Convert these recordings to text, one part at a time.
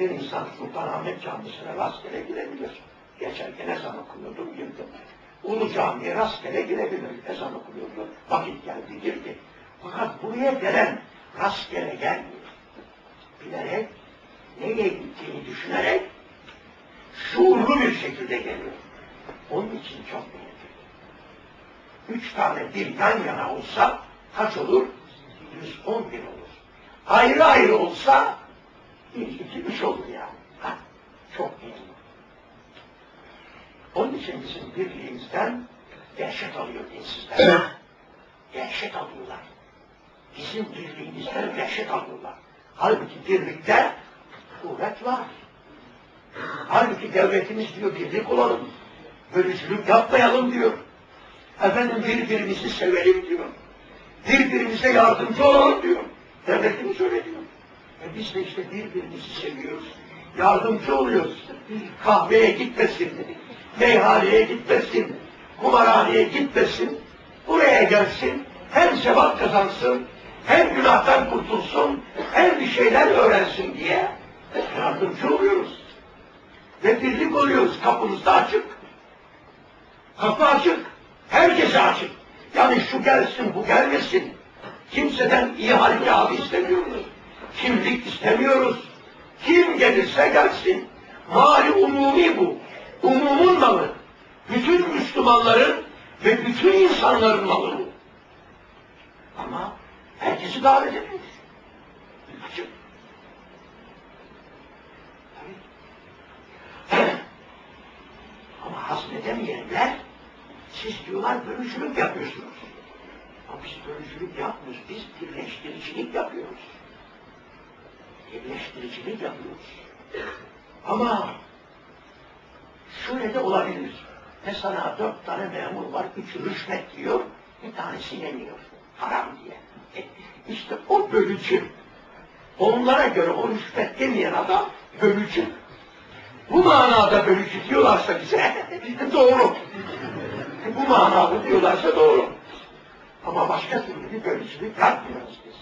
Bir insan Sultanahmet Camisi'ne rastgele girebilir. Geçerken ezan okuyordum, girdim. Ulu Cami'ye rastgele girebilir. Ezan okuyordu. Vakit geldi, girdi. Fakat buraya gelen rastgele gelmiyor. Bilerek, nereye gittiğini düşünerek şuurlu bir şekilde geliyor. Onun için çok önemli. Üç tane bir yan yana olsa kaç olur? 111 olur. Ayrı ayrı olsa bir, iki, üç olur yani. Ha, çok iyi. Onun için bizim birliğimizden dehşet alıyor dinsizler. dehşet alıyorlar. Bizim birliğimizden dehşet alıyorlar. Halbuki birlikte kuvvet var. Halbuki devletimiz diyor birlik olalım. Bölücülük yapmayalım diyor. Efendim birbirimizi sevelim diyor. Birbirimize yardımcı olalım diyor. Devletimiz öyle diyor. E biz de işte birbirimizi seviyoruz. Yardımcı oluyoruz. Kahveye gitmesin, meyhaneye gitmesin, kumarhaneye gitmesin. Buraya gelsin, hem sevap kazansın, hem günahtan kurtulsun, hem bir şeyler öğrensin diye yardımcı oluyoruz. Ve birlik oluyoruz. Kapımız da açık. Kapı açık. Herkese açık. Yani şu gelsin, bu gelmesin. Kimseden iyi halini abi istemiyoruz. Kimlik istemiyoruz. Kim gelirse gelsin. Mali umumi bu. Umumun malı. Bütün Müslümanların ve bütün insanların malı bu. Ama herkesi davet ediyoruz. Açık. Ama hazmedemeyenler siz diyorlar bölücülük yapıyorsunuz. Ama biz bölücülük yapmıyoruz. Biz birleştiricilik yapıyoruz. Birleştiricilik yapıyoruz. Ama şöyle de olabilir. Mesela dört tane memur var, üçü rüşvet diyor, bir tanesi yemiyor. Haram diye. E, işte o bölücü. Onlara göre o rüşvet yemeyen adam bölücü. Bu manada bölücü diyorlarsa bize doğru. Bu manada diyorlarsa doğru. Ama başka türlü bir bölücülük yapmıyoruz biz.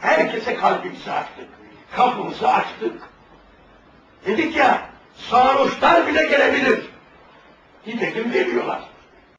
Herkese kalbimizi açtık. Kapımızı açtık. Dedik ya sarhoşlar bile gelebilir. Nitekim geliyorlar.